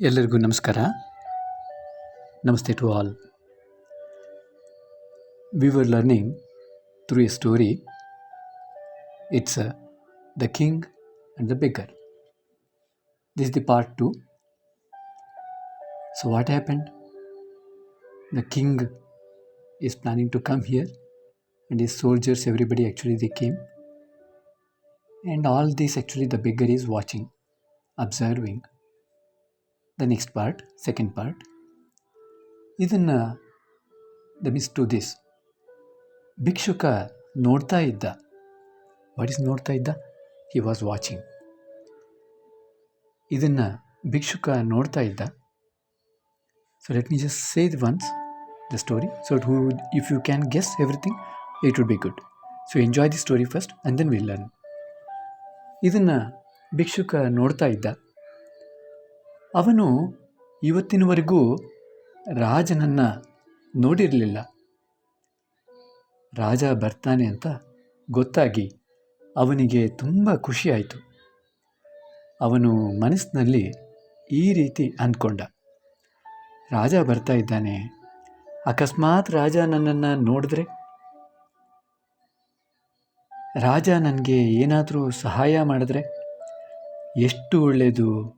ಎಲ್ಲರಿಗೂ ನಮಸ್ಕಾರ. ನಮಸ್ತೆ to all. We were learning through a story it's the king and the beggar this the part two so what happen the king is planning to come here and is soldiers everybody actually the came and all this actually the beggar is watching observing the next part second part ಇದನ್ನು the miss to this ಭಿಕ್ಷುಕ ನೋಡ್ತಾ ಇದ್ದ. What is ನೋಡ್ತಾ ಇದ್ದ? He was watching ಇದನ್ನು ಭಿಕ್ಷುಕ ನೋಡ್ತಾ ಇದ್ದ. So let me just say the once the story so who if you can guess everything it would be good so enjoy the story first and then will learn ಇದನ್ನು ಭಿಕ್ಷುಕ ನೋಡ್ತಾ ಇದ್ದ. ಅವನು ಇವತ್ತಿನವರೆಗೂ ರಾಜನನ್ನು ನೋಡಿರಲಿಲ್ಲ. ರಾಜ ಬರ್ತಾನೆ ಅಂತ ಗೊತ್ತಾಗಿ ಅವನಿಗೆ ತುಂಬ ಖುಷಿಯಾಯಿತು ಅವನು ಮನಸ್ಸಿನಲ್ಲಿ ಈ ರೀತಿ ಅಂದ್ಕೊಂಡ. ರಾಜ ಬರ್ತಾ ಇದ್ದಾನೆ, ಅಕಸ್ಮಾತ್ ರಾಜ ನನ್ನನ್ನು ನೋಡಿದ್ರೆ? ರಾಜ ನನಗೆ ಏನಾದರೂ ಸಹಾಯ ಮಾಡಿದ್ರೆ? ಎಷ್ಟು ಒಳ್ಳೆಯದು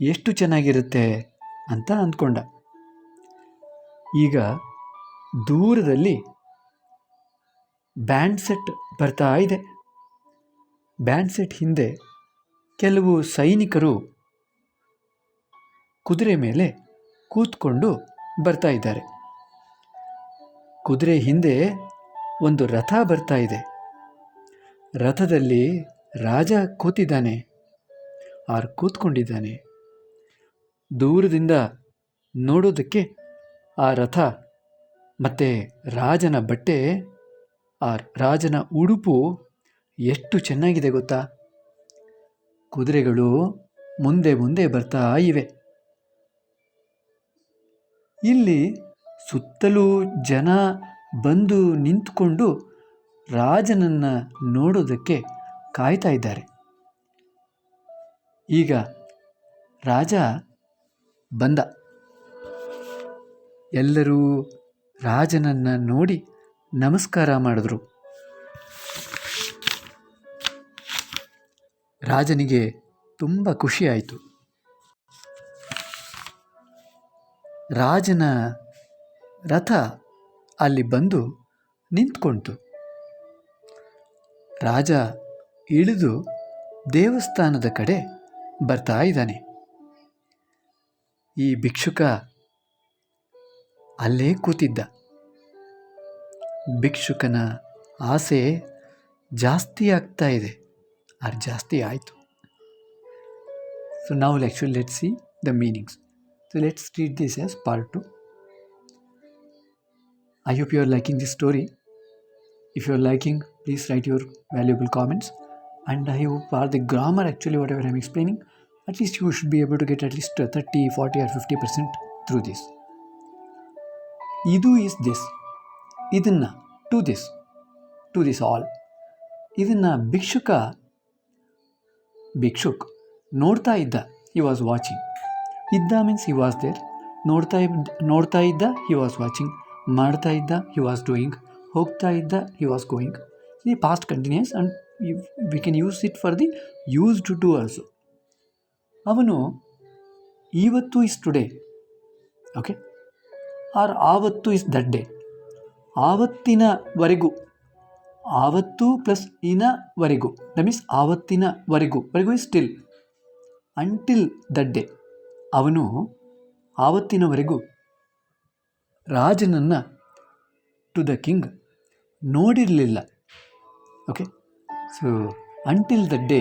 ಎಷ್ಟು ಚೆನ್ನಾಗಿರುತ್ತೆ ಅಂತ ಅಂದ್ಕೊಂಡ. ಈಗ ದೂರದಲ್ಲಿ ಬ್ಯಾಂಡ್ ಸೆಟ್ ಬರ್ತಾ ಇದೆ. ಬ್ಯಾಂಡ್ ಸೆಟ್ ಹಿಂದೆ ಕೆಲವು ಸೈನಿಕರು ಕುದುರೆ ಮೇಲೆ ಕೂತ್ಕೊಂಡು ಬರ್ತಾ ಇದ್ದಾರೆ. ಕುದುರೆ ಹಿಂದೆ ಒಂದು ರಥ ಬರ್ತಾ ಇದೆ. ರಥದಲ್ಲಿ ರಾಜ ಕೂತಿದ್ದಾನೆ. ಆರು ಕೂತ್ಕೊಂಡಿದ್ದಾನೆ. ದೂರದಿಂದ ನೋಡೋದಕ್ಕೆ ಆ ರಥ ಮತ್ತು ರಾಜನ ಬಟ್ಟೆ, ಆ ರಾಜನ ಉಡುಪು ಎಷ್ಟು ಚೆನ್ನಾಗಿದೆ ಗೊತ್ತಾ? ಕುದುರೆಗಳು ಮುಂದೆ ಮುಂದೆ ಬರ್ತಾ ಇವೆ. ಇಲ್ಲಿ ಸುತ್ತಲೂ ಜನ ಬಂದು ನಿಂತ್ಕೊಂಡು ರಾಜನನ್ನು ನೋಡೋದಕ್ಕೆ ಕಾಯ್ತಾ ಇದ್ದಾರೆ. ಈಗ ರಾಜ ಬಂದ. ಎಲ್ಲರೂ ರಾಜನನ್ನು ನೋಡಿ ನಮಸ್ಕಾರ ಮಾಡಿದ್ರು. ರಾಜನಿಗೆ ತುಂಬ ಖುಷಿಯಾಯಿತು ರಾಜನ ರಥ ಅಲ್ಲಿ ಬಂದು ನಿಂತ್ಕೊಳ್ತು ರಾಜ ಇಳಿದು ದೇವಸ್ಥಾನದ ಕಡೆ ಬರ್ತಾ ಇದ್ದಾನೆ. ಈ ಭಿಕ್ಷುಕ ಅಲ್ಲೇ ಕೂತಿದ್ದ ಭಿಕ್ಷುಕನ ಆಸೆ ಜಾಸ್ತಿ ಆಗ್ತಾ ಇದೆ ಅದು ಜಾಸ್ತಿ ಆಯಿತು ಸೊ ನಾವು actually let see the meanings so let's treat this as part two I hope you are liking this story if you are liking please write your valuable comments and i hope for the grammar actually whatever i'm explaining at least you should be able to get at least 30 40 or 50 percent through this. ಇದು is this ಇದನ್ನು to this to this all ಇದನ್ನು ಭಿಕ್ಷುಕ ಭಿಕ್ಷುಕ್ ನೋಡ್ತಾ ಇದ್ದ he was watching ಇದ್ದ means he was there ನೋಡ್ತಾ ಇದ್ದ ನೋಡ್ತಾ ಇದ್ದ ಹಿ ವಾಸ್ ವಾಚಿಂಗ್ ಮಾಡ್ತಾ ಇದ್ದ ಹಿ ವಾಸ್ ಡೂಯಿಂಗ್ ಹೋಗ್ತಾ ಇದ್ದ ಹಿ ವಾಸ್ ಗೋಯಿಂಗ್ ಈ past continuous and we can use it for the use to to also ಅವನು ಇವತ್ತು ಇಸ್ ಟುಡೇ. ಓಕೆ ಆರ್ ಆವತ್ತು ಇಸ್ ದಟ್ ಡೇ. ಆವತ್ತಿನವರೆಗೂ ಆವತ್ತು ಪ್ಲಸ್ ಇನವರೆಗೂ ದ ಮೀನ್ಸ್ ಆವತ್ತಿನವರೆಗೂ ವರೆಗೂ. Is still until that day ಅವನು ಆವತ್ತಿನವರೆಗೂ ರಾಜನನ್ನು ಟು ದ ಕಿಂಗ್ ನೋಡಿರಲಿಲ್ಲ. Okay so until the day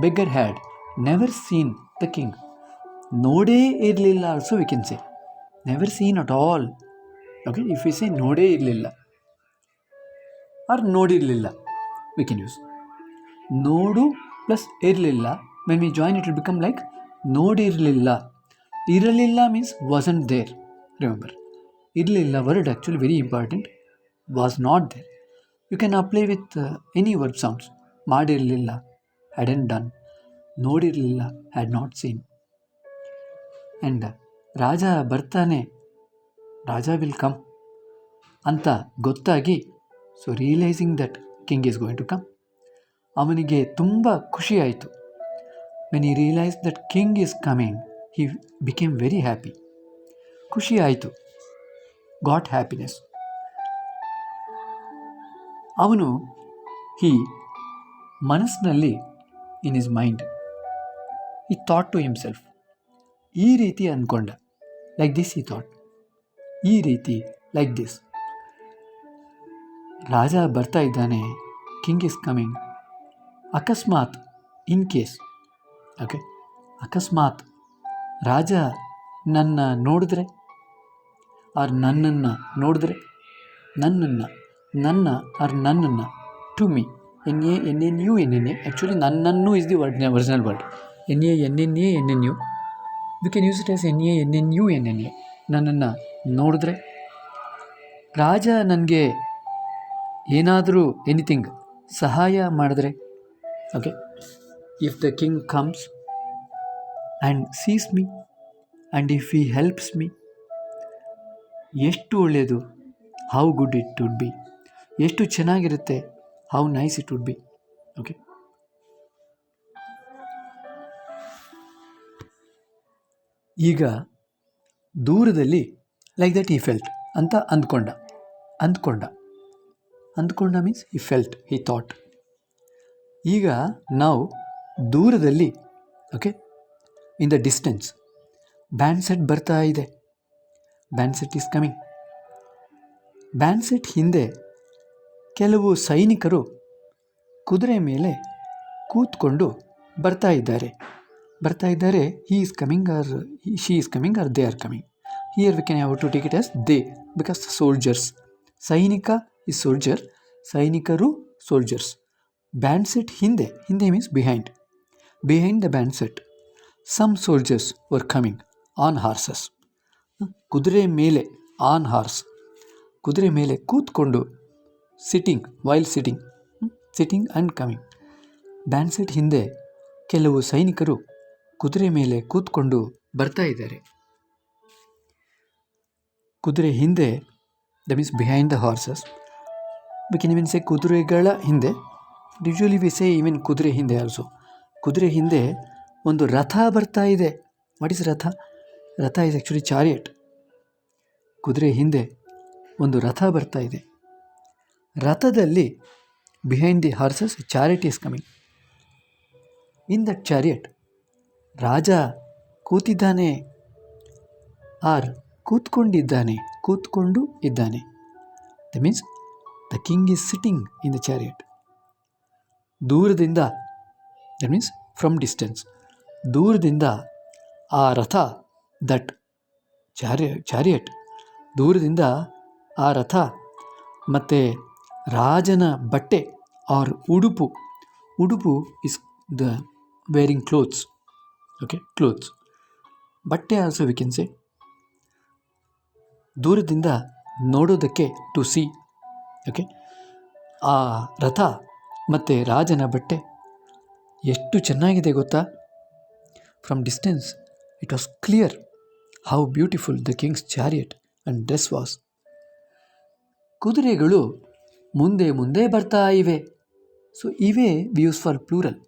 beggar had never seen the king ನೋಡೇ ಇರಲಿಲ್ಲ also we can say never seen at all okay if you say ನೋಡೇ ಇರಲಿಲ್ಲ or ನೋಡಿರಲಿಲ್ಲ we can use ನೋಡು ಪ್ಲಸ್ ಇರಲಿಲ್ಲ when we join it will become like ನೋಡಿರಲಿಲ್ಲ. ಇರಲಿಲ್ಲ means wasn't there remember ಇರಲಿಲ್ಲ word actually very important was not there you can apply with any verb sounds ಮಾಡಿರಲಿಲ್ಲ had an done ನೋಡಿರಲಿಲ್ಲ had not seen and ರಾಜ ಬರ್ತಾನೆ, ರಾಜ will come ಅಂತ ಗೊತ್ತಾಗಿ so realizing that king is going to come ಅವನಿಗೆ ತುಂಬ ಖುಷಿಯಾಯಿತು when he realise that king is coming he became very happy ಖುಷಿ ಆಯಿತು. ಗಾಟ್ ಹ್ಯಾಪಿನೆಸ್ ಅವನು ಹಿ ಮನಸ್ಸಿನಲ್ಲಿ in his mind he thought to himself ಈ ರೀತಿ ಅಂದ್ಕೊಂಡ ಲೈಕ್ ದಿಸ್ ಈ ಥಾಟ್ ಈ ರೀತಿ ಲೈಕ್ ದಿಸ್ ರಾಜ ಬರ್ತಾ ಇದ್ದಾನೆ ಕಿಂಗ್ ಇಸ್ ಕಮಿಂಗ್ ಅಕಸ್ಮಾತ್ ಇನ್ ಕೇಸ್ ಓಕೆ ಅಕಸ್ಮಾತ್, ರಾಜ ನನ್ನ ನೋಡಿದ್ರೆ? ಆರ್ ನನ್ನನ್ನು ನೋಡಿದ್ರೆ? ನನ್ನನ್ನು, ನನ್ನ ಆರ್ ನನ್ನನ್ನು? To me N A N N U N N A actually ನನ್ನನ್ನು is the word original word N A N N A N N U we can use it as N A N N U N N A ನನ್ನನ್ನು ನೋಡಿದ್ರೆ ರಾಜ ನನಗೆ ಏನಾದರೂ anything ಸಹಾಯ ಮಾಡಿದ್ರೆ okay if the king comes and sees me and if he helps me ಎಷ್ಟು ಒಳ್ಳೆಯದು how good it would be ಎಷ್ಟು ಚೆನ್ನಾಗಿರುತ್ತೆ how nice it would be okay ಈಗ ದೂರದಲ್ಲಿ ಲೈಕ್ ದಟ್ ಈ ಫೆಲ್ಟ್ ಅಂತ ಅಂದ್ಕೊಂಡ. ಅಂದ್ಕೊಂಡ. ಅಂದ್ಕೊಂಡ means he felt he thought ಈಗ ನಾವು ದೂರದಲ್ಲಿ okay in the distance band set ಬರ್ತಾ ಇದೆ. Band set is coming band set ಹಿಂದೆ ಕೆಲವು ಸೈನಿಕರು ಕುದುರೆ ಮೇಲೆ ಕೂತ್ಕೊಂಡು ಬರ್ತಾ ಇದ್ದಾರೆ. ಬರ್ತಾ ಇದ್ದಾರೆ. He is coming or she is coming or they are coming here we can have to take it as they because soldiers ಸೈನಿಕ ಇಸ್ ಸೋಲ್ಜರ್ ಸೈನಿಕರು ಸೋಲ್ಜರ್ಸ್ ಬ್ಯಾಂಡ್ ಸೆಟ್ ಹಿಂದೆ. ಹಿಂದೆ means behind behind the band set some soldiers were coming on horses ಕುದುರೆ ಮೇಲೆ on horse ಕುದುರೆ ಮೇಲೆ ಕೂತ್ಕೊಂಡು sitting while sitting sitting and coming band set ಹಿಂದೆ. ಕೆಲವು ಸೈನಿಕರು ಕುದುರೆ ಮೇಲೆ ಕೂತ್ಕೊಂಡು ಬರ್ತಾ ಇದ್ದಾರೆ. ಕುದುರೆ ಹಿಂದೆ the means behind the horses ಬಿಕಿನ್ even say ಕುದುರೆಗಳ ಹಿಂದೆ ಯೂಶ್ವಲಿ ವಿ ಸೇ ಇವನ್ ಕುದುರೆ ಹಿಂದೆ ಆಲ್ಸೋ ಕುದುರೆ ಹಿಂದೆ ಒಂದು ರಥ ಬರ್ತಾ ಇದೆ. ವಾಟ್ ಇಸ್ ರಥ? ರಥ ಇಸ್ ಆ್ಯಕ್ಚುಲಿ ಚಾರಿಯಟ್ ಕುದುರೆ ಹಿಂದೆ ಒಂದು ರಥ ಬರ್ತಾ ಇದೆ. ರಥದಲ್ಲಿ behind the horses chariot is coming in that chariot ರಾಜ ಕೂತಿದ್ದಾನೆ. ಆರ್ ಕೂತ್ಕೊಂಡಿದ್ದಾನೆ, ಕೂತ್ಕೊಂಡು ಇದ್ದಾನೆ. The means the king is sitting in the chariot ದೂರದಿಂದ ದಟ್ ಮೀನ್ಸ್ ಫ್ರಮ್ ಡಿಸ್ಟೆನ್ಸ್ ದೂರದಿಂದ ಆ ರಥ ದಟ್ ಚಾರಿಯ ಚಾರಿಯಟ್ ದೂರದಿಂದ ಆ ರಥ ಮತ್ತು ರಾಜನ ಬಟ್ಟೆ ಆರ್ ಉಡುಪು. ಉಡುಪು is the wearing clothes okay clothes ಬಟ್ಟೆ ಆಲ್ಸೋ ವಿ ಸೇ ದೂರದಿಂದ ನೋಡೋದಕ್ಕೆ ಟು ಸಿ ಓಕೆ ಆ ರಥ ಮತ್ತು ರಾಜನ ಬಟ್ಟೆ ಎಷ್ಟು ಚೆನ್ನಾಗಿದೆ ಗೊತ್ತಾ? From distance it was clear how beautiful the king's chariot and dress was ಕುದುರೆಗಳು ಮುಂದೆ ಮುಂದೆ ಬರ್ತಾ ಇವೆ. ಸೊ ಇವೇ ವಿ ಯೂಸ್ ಫಾರ್ ಪ್ಲೂರಲ್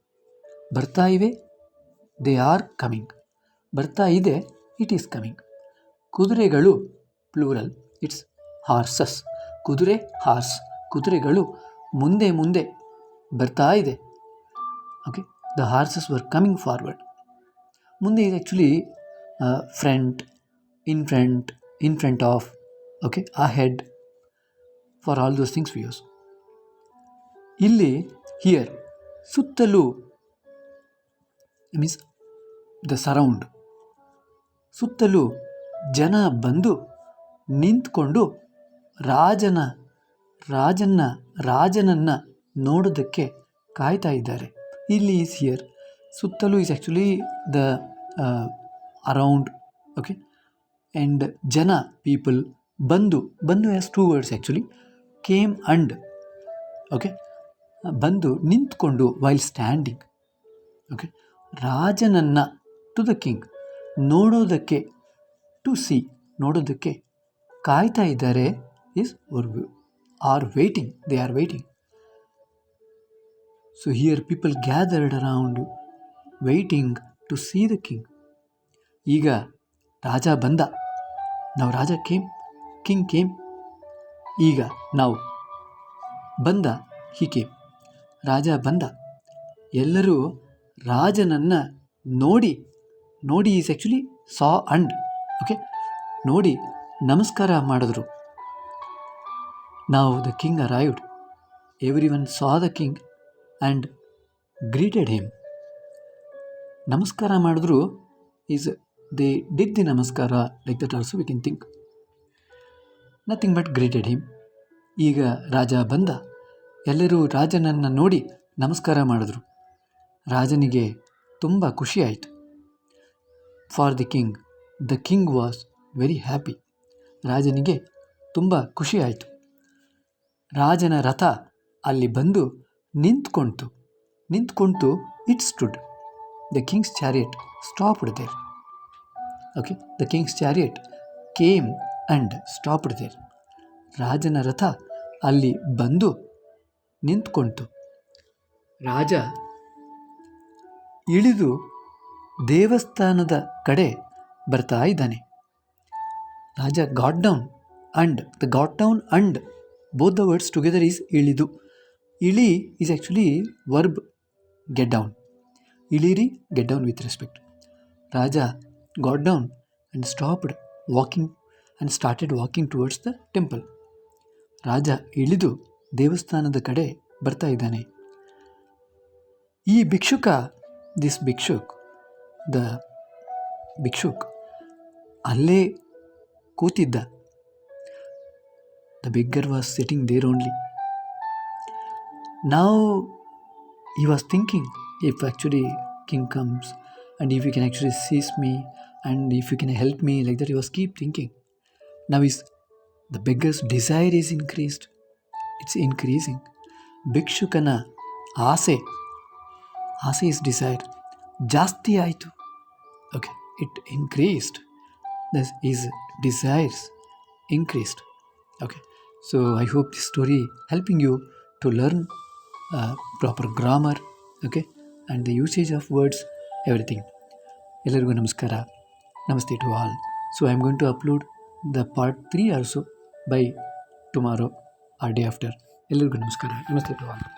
ಬರ್ತಾ ಇವೆ ದೇ ಆರ್ ಕಮಿಂಗ್ ಬರ್ತಾ ಇದೆ ಇಟ್ ಈಸ್ ಕಮಿಂಗ್ ಕುದುರೆಗಳು ಪ್ಲೂರಲ್ ಇಟ್ಸ್ ಹಾರ್ಸಸ್ ಕುದುರೆ ಹಾರ್ಸ್ ಕುದುರೆಗಳು ಮುಂದೆ ಮುಂದೆ ಬರ್ತಾ ಇದೆ. Okay the horses were coming forward ಮುಂದೆ ಇದು actually front in front in front of okay ahead for all those things we use ಇಲ್ಲಿ ಹಿಯರ್ ಸುತ್ತಲೂ ಮೀನ್ಸ್ ದ ಸರೌಂಡ್ ಸುತ್ತಲೂ ಜನ ಬಂದು ನಿಂತ್ಕೊಂಡು ರಾಜನ, ರಾಜನ್ನ, ರಾಜನನ್ನು ನೋಡೋದಕ್ಕೆ ಕಾಯ್ತಾ ಇದ್ದಾರೆ. ಇಲ್ಲಿ ಈಸ್ ಹಿಯರ್ ಸುತ್ತಲೂ is actually the around okay and ಜನ ಪೀಪಲ್ ಬಂದು ಬಂದು as two words actually came and okay ಬಂದು ನಿಂತ್ಕೊಂಡು ವೈಲ್ ಸ್ಟ್ಯಾಂಡಿಂಗ್ ಓಕೆ ರಾಜನನ್ನು ಟು ದ ಕಿಂಗ್ ನೋಡೋದಕ್ಕೆ ಟು ಸಿ ನೋಡೋದಕ್ಕೆ ಕಾಯ್ತಾ ಇದ್ದಾರೆ is are waiting they are waiting so here people gathered around waiting to see the king ಈಗ ರಾಜ ಬಂದ. ನಾವು ರಾಜ ಕೇಮ್ ಕಿಂಗ್ ಕೇಮ್ ಈಗ ನಾವು ಬಂದ ಹೀ ಕೇಮ್ ರಾಜ ಬಂದ. ಎಲ್ಲರೂ ರಾಜನನ್ನು ನೋಡಿ ನೋಡಿ is actually saw and okay ನೋಡಿ, ನಮಸ್ಕಾರ ಮಾಡಿದ್ರು. ನಾವು the king arrived everyone saw the king and greeted him ನಮಸ್ಕಾರ ಮಾಡಿದ್ರು is they did the namaskara like that also we can think nothing but greeted him ಈಗ ರಾಜ ಬಂದ. ಎಲ್ಲರೂ ರಾಜನನ್ನು ನೋಡಿ ನಮಸ್ಕಾರ ಮಾಡಿದ್ರು. ರಾಜನಿಗೆ ತುಂಬ ಖುಷಿಯಾಯಿತು. For the king, the king was very happy. ರಾಜನಿಗೆ ತುಂಬ ಖುಷಿಯಾಯಿತು. ರಾಜನ ರಥ ಅಲ್ಲಿ ಬಂದು ನಿಂತ್ಕೊಂತು. ನಿಂತ್ಕೊಂತು it stood. The king's chariot stopped there. Okay, the king's chariot came and stopped there. ರಾಜನ ರಥ ಅಲ್ಲಿ ಬಂದು ನಿಂತ್ಕೊಂತು. ರಾಜ ಇಳಿದು ದೇವಸ್ಥಾನದ ಕಡೆ ಬರ್ತಾ ಇದ್ದಾನೆ. ರಾಜ got down and, the got down and both the words together is ಇಳಿದು. ಇಳಿ is actually verb get down ಇಳಿರಿ get down with respect Raja got down and stopped walking and started walking towards the temple ರಾಜ ಇಳಿದು ದೇವಸ್ಥಾನದ ಕಡೆ ಬರ್ತಾ ಇದ್ದಾನೆ. ಈ ಭಿಕ್ಷುಕ this ಭಿಕ್ಷುಕ್ the ಭಿಕ್ಷುಕ್ ಅಲ್ಲೇ ಕೂತಿದ್ದ the beggar was sitting there only ನಾವು he was thinking if actually king comes and if you can actually seize me and if you can help me like that he was keep thinking now is the beggar's desire is increased it's increasing ಭಿಕ್ಷುಕನ ಆಸೆ ಆಸೆ is desire ಜಾಸ್ತಿ ಆಯಿತು. Okay it increased thus is desires increased okay so i hope this story helping you to learn uh, proper grammar okay and the usage of words everything. ಎಲ್ಲರಿಗೂ ನಮಸ್ಕಾರ. Namaste to all so I am going to upload the part three also by tomorrow or day after ಎಲ್ಲರಿಗೂ ನಮಸ್ಕಾರ. ನಮಸ್ತೆ to all